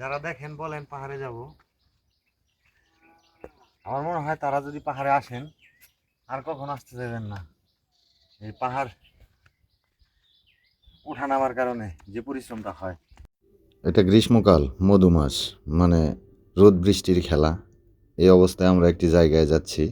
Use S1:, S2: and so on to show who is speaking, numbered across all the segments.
S1: যারা দেখেন বলেন পাহাড়ে যাব। আমার মনে হয় তারা যদি পাহাড়ে আসেন আর কখন আসতে দেবেন না। এই পাহাড় ওঠা নামার কারণে যে পরিশ্রমটা হয়।
S2: এটা গ্রীষ্মকাল মধু মাস মানে রোদ বৃষ্টির খেলা। এই অবস্থায় আমরা একটি জায়গায় যাচ্ছি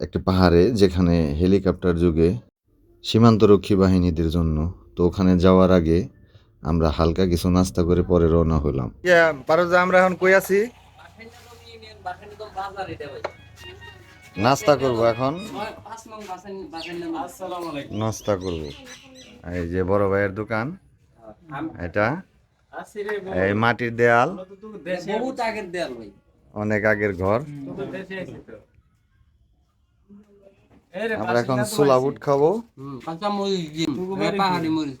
S2: একটি পাহাড়ে যেখানে হেলিকপ্টার যুগে সীমান্তরক্ষী বাহিনীদের জন্য। তো ওখানে যাওয়ার আগে আমরা হালকা কিছু নাস্তা করে পরে রওনা হলাম
S1: পারো আমরা এখন কই আছি?
S2: নাস্তা করব এখন। নাস্তা করব। এই যে বড় ভাইয়ের দোকান এটা। এই মাটির দেয়াল।
S3: বহুত আগের দেয়াল ভাই
S2: অনেক আগের ঘর। আমরা এখন সোলা বুট খাব।
S3: কাঁচা মরিচ দিন। পাহাড়ি মরিচ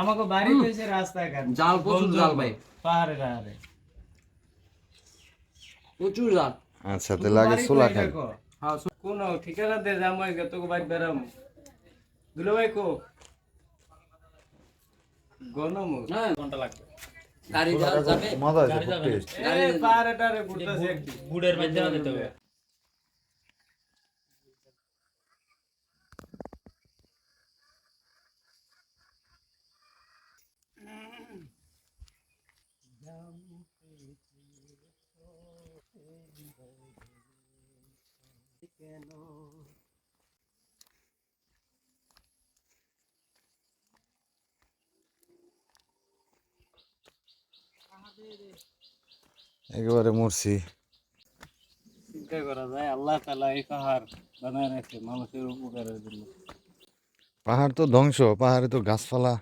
S4: আমাকে বাড়ি হয়েছে রাস্তাঘাট।
S3: জাল প্রচুর জাল ভাই।
S4: পাহাড়ে পাহাড়ে।
S3: প্রচুর জাল।
S2: আচ্ছা তাহলে আগে সোলা খাই।
S3: হ্যাঁ
S4: কোন ঠিকানা দে যাব আগে তোকে বাইক বেরাম দুলো ভাই কো? গনম
S3: হ্যাঁ
S4: ঘণ্টা লাগবে।
S3: গাড়ি যাবে।
S2: মজা হয়েছে খুব টেস্ট
S4: এ পাহাড়ে টারে ঘুরতেছে একটু। বুড়ের মধ্যে যেতে হবে।
S2: একেবারে মরছি।
S4: চিন্তা করা যায় আল্লাহ তালা এই পাহাড় বানায় রাখছে মানুষের উপকারের জন্য।
S2: পাহাড় তো ধ্বংস পাহাড়ে তো গাছপালা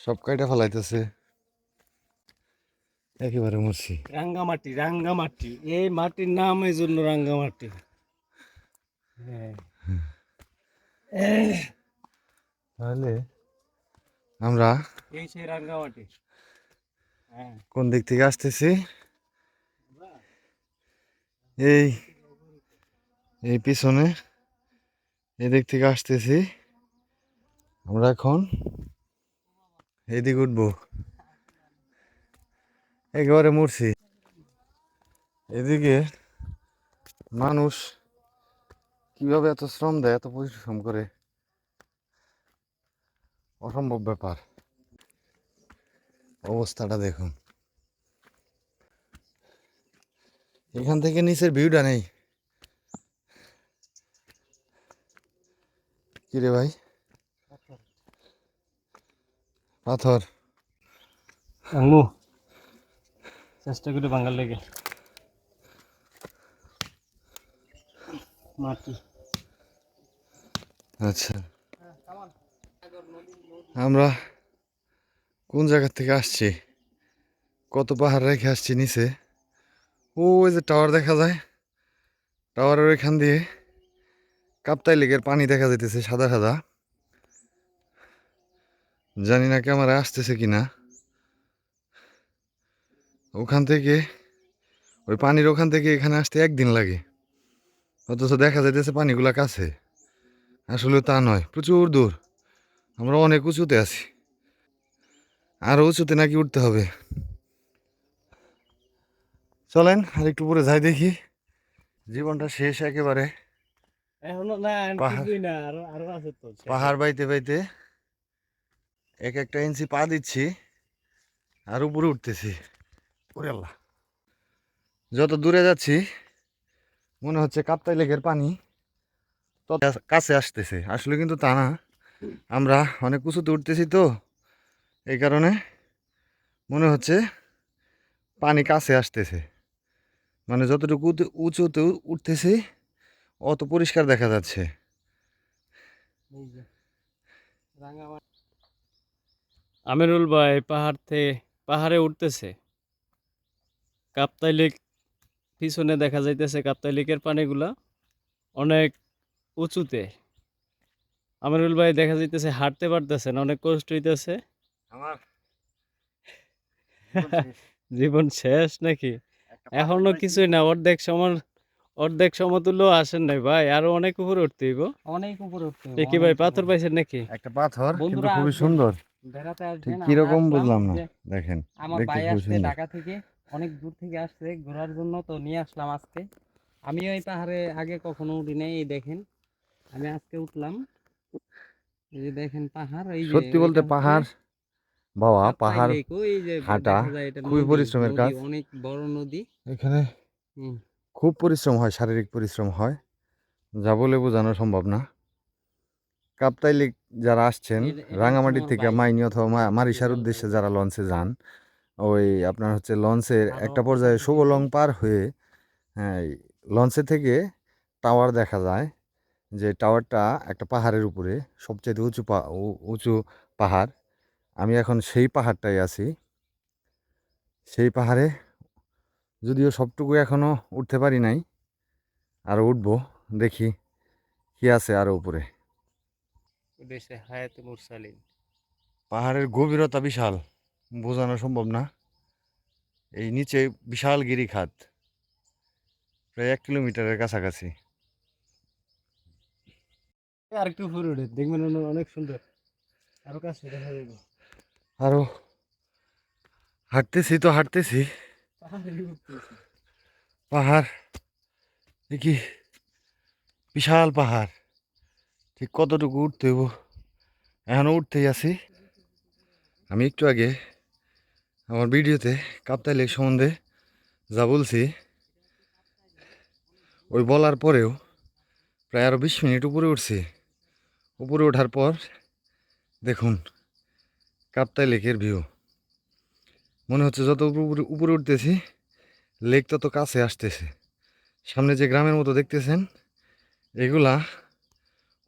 S2: সব কাইটা ফেলাইতেছে। একেবারে মরছি।
S4: রাঙ্গামাটি রাঙ্গামাটি এই মাটির নাম এই জন্য রাঙ্গামাটি।
S2: তাহলে আমরা
S4: এই সেই রাঙ্গামাটি।
S2: কোন দিক থেকে আসতেছি? এই এই পিছনে এদিক থেকে আসতেছি। আমরা এখন এদিক উঠবো। একেবারে মরছি। এদিকে মানুষ কীভাবে এত শ্রম দেয়, এত পরিশ্রম করে? অসম্ভব ব্যাপার। অবস্থাটা দেখুন। এখান থেকে নিচের ভিউটা নেই। কিরে ভাই? পাথর।
S4: চেষ্টা করে বাঙাল লেগে। মাটি।
S2: আচ্ছা। আমরা কোন জায়গা থেকে আসছি? কত পাহাড় রেখে আসছি নিচে? ও ওই যে টাওয়ার দেখা যায়। টাওয়ারের ওইখান দিয়ে কাপ্তাই লেকের পানি দেখা যাইতেছে সাদা সাদা। জানি না ক্যামেরা আসতেছে কি না ওখান থেকে, ওই পানির ওখান থেকে এখানে আসতে একদিন লাগে। অথচ দেখা যাইতেছে পানিগুলা কাছে। আসলে তা নয়, প্রচুর দূর। আমরা অনেক উঁচুতে আছি। আরও উঁচুতে নাকি উঠতে হবে। চলেন আর একটু পরে যাই দেখি। জীবনটা শেষ একেবারে।
S4: আরও আরও
S2: পাহাড় বাইতে বাইতে এক একটা ইঞ্চি পা দিচ্ছি আর উপরে উঠতেছি। ওরে আল্লাহ। যত দূরে যাচ্ছি মনে হচ্ছে কাপ্তাই লেকের পানি তত কাছে আসতেছে। আসলে কিন্তু তা না। আমরা অনেক উঁচুতে উঠতেছি তো। এই কারণে মনে হচ্ছে পানি কাছে আসতেছে। মানে যতটুকু উঁচু- উঁচুতে উঠতেছি, অত পরিষ্কার দেখা যাচ্ছে।
S4: আমিরুল ভাই পাহাড় থেকে পাহাড়ে উঠতেছে। কাপ্তাই লেক পিছনে দেখা যাইতেছে কাপ্তাই লেকের পানিগুলা অনেক উঁচুতে। আমিরুল ভাই দেখা যাইতেছে হাঁটতে পারতেছে না, অনেক কষ্ট হইতেছে। জীবন শেষ। নাকি? এখনও কিছুই না অর্ধেক সমান অর্ধেক সমতুল্য আসেন নাই ভাই আরও অনেক উপরে উঠতে হইব।
S3: অনেক উপরে উঠতে
S4: এ কি ভাই পাথর পাইছেন নাকি?
S2: একটা পাথর কিন্তু খুবই সুন্দর।
S3: বেড়াতে আসবেন
S2: কীরকম
S3: আমরা
S2: বুঝলাম না। দেখেন
S3: আমার ভাই আসছে ঢাকা থেকে অনেক দূর থেকে আসছে ঘোরার জন্য তো নিয়ে আসলাম আজকে। আমি ওই পাহাড়ে আগে কখনো উঠি নাই এই দেখেন আমি আজকে উঠলাম। এই যে দেখেন পাহাড় এই যে
S2: সত্যি বলতে পাহাড় বাবা পাহাড় হাঁটা খুবই পরিশ্রমের কাজ।
S3: অনেক বড় নদী।
S2: এখানে খুব পরিশ্রম হয় শারীরিক পরিশ্রম হয়। যা বলে বোঝানো সম্ভব না। কাপ্তাই লেক যারা আসছেন রাঙামাটি থেকে। মাইনি অথবা মা- মারিশার উদ্দেশ্যে যারা লঞ্চে যান ওই আপনার হচ্ছে লঞ্চের একটা পর্যায়ে
S3: থেকে
S2: পার হয়ে হ্যাঁ লঞ্চে থেকে টাওয়ার দেখা যায় যে টাওয়ারটা একটা পাহাড়ের উপরে সবচেয়ে উঁচু পা- উঁচু পাহাড়। আমি এখন সেই পাহাড়টাই আছি। সেই পাহাড়ে যদিও সবটুকু এখনও উঠতে পারি নাই আর উঠবো দেখি কি আছে আরও উপরে। পাহাড়ের গভীরতা বিশাল বোঝানো সম্ভব না। এই নিচে বিশাল গিরিখাত প্রায় এক কিলোমিটারের কাছাকাছি।
S4: আর একটু উপরে উঠে দেখবেন অনে- অনেক সুন্দর। আরও কাছে দেখা যাবে।
S2: আরও হাঁটতেছি তো, হাঁটতেছি।
S4: পাহাড়,
S2: দেখি, বিশাল পাহাড়। ঠিক কতটুকু উঠতে হইব? এখনও উঠতেই আছি। আমি একটু আগে আমার ভিডিওতে কাপ্তাই লেক সম্বন্ধে যা বলছি, ওই বলার পরেও প্রায় আরও বিশ মিনিট উপরে উঠছি। উপরে ওঠার পর দেখুন কাপ্তাই লেকের ভিউ মনে হচ্ছে যত উপরে উপরে উঠতেছি, লেক তত কাছে আসতেছে। সামনে যে গ্রামের মতো দেখতেছেন, এগুলা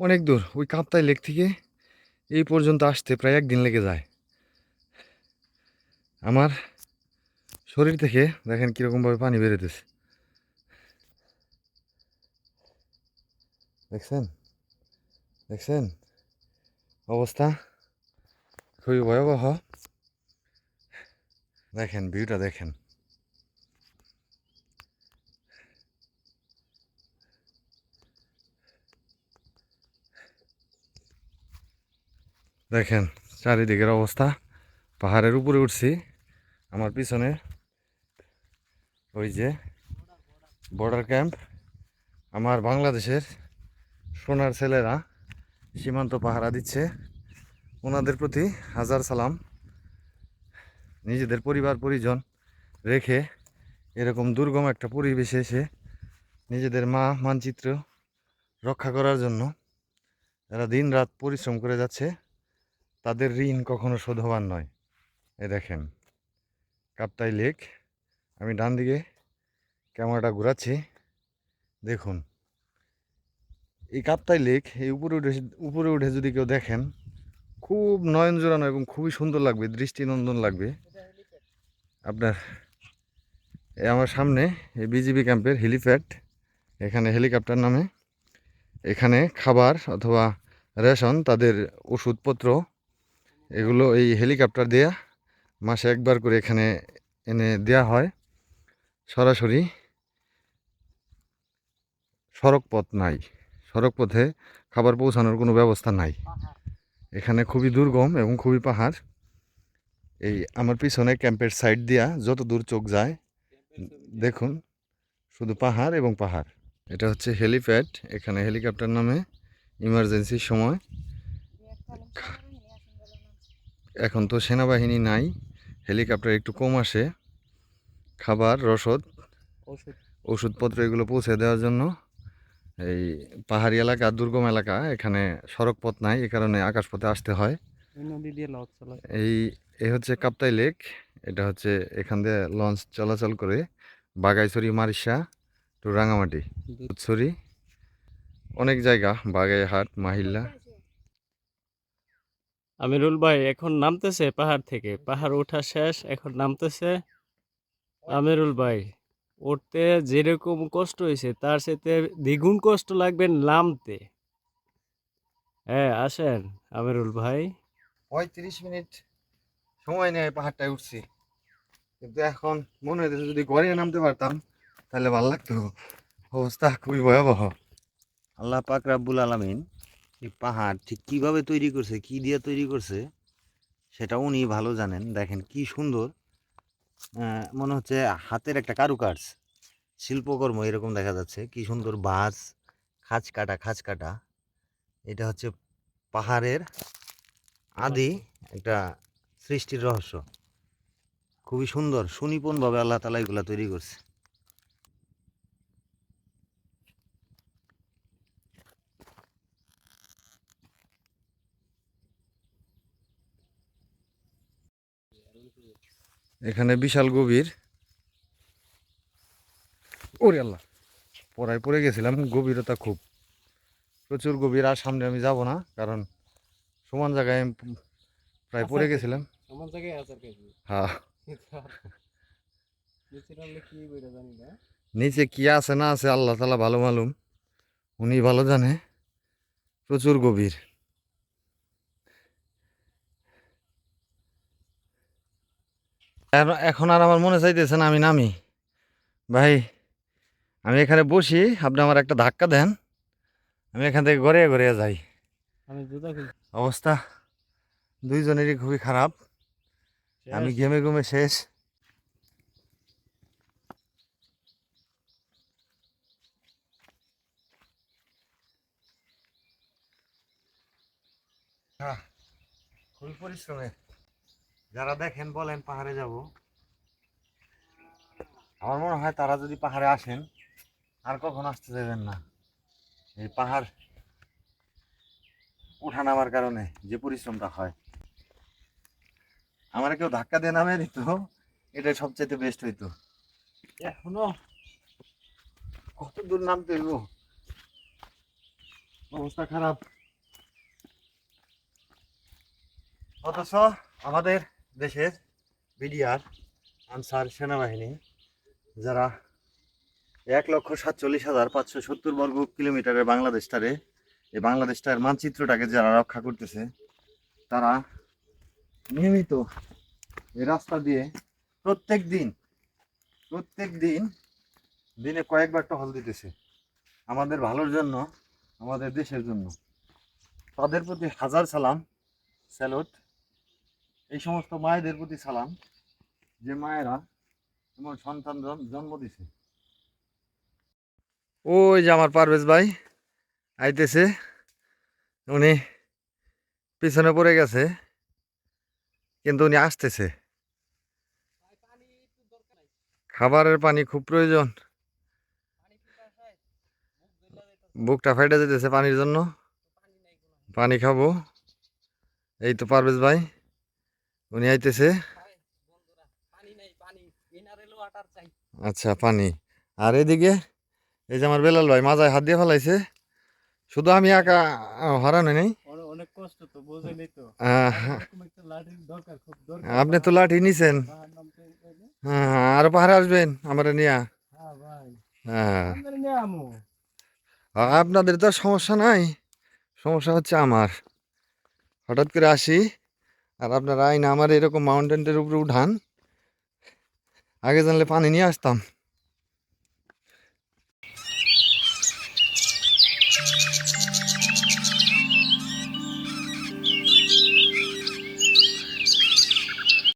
S2: অনেক দূর, ওই কাপ্তাই লেক থেকে এই পর্যন্ত আসতে প্রায় একদিন লেগে যায়। আমার শরীর থেকে দেখেন কীরকমভাবে পানি বেরোতেছে। দেখছেন? দেখছেন? অবস্থা? খুবই ভয়াবহ দেখেন ভিউটা দেখেন দেখেন চারিদিকের অবস্থা। পাহাড়ের উপরে উঠছি। আমার পিছনে ওই যে বর্ডার ক্যাম্প আমার বাংলাদেশের সোনার ছেলেরা সীমান্ত পাহারা দিচ্ছে। ওনাদের প্রতি হাজার সালাম। নিজেদের পরিবার, পরিজন রেখে এরকম দুর্গম একটা পরিবেশে এসে নিজেদের মা মানচিত্র রক্ষা করার জন্য এরা দিন রাত পরিশ্রম করে যাচ্ছে, তাদের ঋণ কখনো শোধ হবার নয়। এ দেখেন, কাপ্তাই লেক, আমি ডান দিকে ক্যামেরাটা ঘোরাচ্ছি। দেখুন, এই কাপ্তাই লেক এই উপরে উঠে উপরে উঠে যদি কেউ দেখেন খুব নয়ন জোড়ানো এবং খুবই সুন্দর লাগবে, দৃষ্টিনন্দন লাগবে। আপনার আমার সামনে এই বিজিবি ক্যাম্পের হেলিপ্যাড, এখানে হেলিকপ্টার নামে। এখানে খাবার অথবা রেশন, তাদের ওষুধপত্র, এগুলো এই হেলিকপ্টার দেয়া, মাসে একবার করে এখানে এনে দেয়া হয়। সরাসরি সড়ক পথ নাই সড়ক পথে খাবার পৌঁছানোর কোনো ব্যবস্থা নাই। এখানে খুবই দুর্গম এবং খুবই পাহাড়। এই আমার পিছনে ক্যাম্পের সাইড দিয়া যত দূর চোখ যায় দেখুন শুধু পাহাড় এবং পাহাড়। এটা হচ্ছে হেলিপ্যাড এখানে হেলিকপ্টার নামে ইমার্জেন্সির সময়। এখন তো সেনাবাহিনী নাই হেলিকপ্টার একটু কম আসে। খাবার রসদ ওষুধপত্র এগুলো পৌঁছে দেওয়ার জন্য। এই পাহাড়ি এলাকা দুর্গম এলাকা এখানে সড়ক পথ নাই এ কারণে আকাশপথে আসতে হয়। এই এই হচ্ছে কাপ্তাই লেক এটা হচ্ছে এখান দিয়ে লঞ্চ চলাচল করে বাগাইছড়ি মারিশা টু রাঙামাটি দুধছড়ি। অনেক জায়গা বাগাইহাট মাহিল্লা।
S4: আমিরুল ভাই এখন নামতেছে পাহাড় থেকে। পাহাড় ওঠা শেষ এখন নামতেছে আমিরুল ভাই। উঠতে যেরকম কষ্ট হয়েছে তার সাথে দ্বিগুণ কষ্ট লাগবে নামতে। হ্যাঁ আসেন আমিরুল ভাই।
S2: পঁয়ত্রিশ মিনিট সময় নেয় পাহাড়টায় উঠছি। কিন্তু এখন মনে হইতেছে যদি গড়িয়ে নামতে পারতাম তাহলে ভালো লাগতো। অবস্থা খুবই ভয়াবহ।
S1: আল্লাহ পাক রাব্বুল আলামিন এই পাহাড় ঠিক কীভাবে তৈরি করছে কি দিয়ে তৈরি করছে
S2: সেটা উনি ভালো জানেন। দেখেন কি সুন্দর। মনে হচ্ছে হাতের একটা কারুকার্য। শিল্পকর্ম এরকম দেখা যাচ্ছে। কি সুন্দর বাঁশ খাঁচ কাটা খাঁচ কাটা। এটা হচ্ছে পাহাড়ের আদি একটা সৃষ্টির রহস্য। খুবই সুন্দর সুনিপুণভাবে আল্লাহ তালা এগুলো তৈরি করছে।
S3: এখানে বিশাল গভীর। ওরে আল্লাহ পড়ায় পড়ে গেছিলাম গভীরতা খুব। প্রচুর গভীর আর সামনে আমি যাব না কারণ সমান জায়গায় আমি প্রায় পড়ে গেছিলাম।
S4: জায়গায় আচার
S3: হ্যাঁ।
S4: নিচে কি
S3: আছে না আছে আল্লাহ তালা ভালো মালুম উনি ভালো জানে। প্রচুর গভীর। এখন আর আমার মনে চাইতেছে না আমি নামি। ভাই আমি এখানে বসি আপনি আমার একটা ধাক্কা দেন। আমি এখান থেকে গড়িয়ে গড়িয়ে যাই।
S4: আমি
S3: অবস্থা দুইজনেরই খুবই খারাপ। আমি ঘেমে ঘুমে শেষ।
S2: খুবই পরিশ্রমের যারা দেখেন বলেন পাহাড়ে যাব। আমার মনে হয় তারা যদি পাহাড়ে আসেন আর কখন আসতে দেবেন না। এই পাহাড় উঠা নামার কারণে যে পরিশ্রমটা হয়। আমার কেউ ধাক্কা দিয়ে নামে দিত এটা সবচেয়ে বেস্ট হইতো। এখনও কত দূর নামতে হইব? অবস্থা খারাপ। অথচ আমাদের দেশের বিডিআর, আনসার সেনাবাহিনী, যারা এক লক্ষ সাতচল্লিশ হাজার পাঁচশো সত্তর বর্গ কিলোমিটারের বাংলাদেশটারে এই বাংলাদেশটার মানচিত্রটাকে যারা রক্ষা করতেছে, তারা নিয়মিত এই রাস্তা দিয়ে প্রত্যেক দিন প্রত্যেক দিন দিনে কয়েকবার টহল দিতেছে। আমাদের ভালোর জন্য, আমাদের দেশের জন্য। তাদের প্রতি হাজার সালাম, স্যালুট। এই সমস্ত মায়েদের প্রতি সালাম। যে মায়েরা এমন সন্তান জন্ম দিছে।
S3: ওই যে আমার পারভেজ ভাই আইতেছে। উনি পিছনে পড়ে গেছে, কিন্তু উনি আসতেছে। খাবারের পানি খুব প্রয়োজন। বুকটা ফেটে যেতেছে পানির জন্য। পানি খাব। এই তো পারভেজ ভাই। উনি আইতেছে? আচ্ছা পানি। আর এদিকে এই যে আমার বেলাল ভাই মাজায় হাত দিয়ে ফেলাইছে। শুধু আমি একা হরানো নেই।
S4: অনেক কষ্ট তো বোঝেনি তো। দরকার
S3: আপনি তো লাঠি নিছেন। হ্যাঁ হ্যাঁ, আরও পাহাড়ে আসবেন আমার নিয়া।
S4: হ্যাঁ
S3: হ্যাঁ। আপনাদের তো আর সমস্যা নাই। সমস্যা হচ্ছে আমার। হঠাৎ করে আসি। আর আপনারা আইন আমার এরকম মাউন্টেনের উপরে উঠান আগে জানলে পানি নিয়ে আসতাম।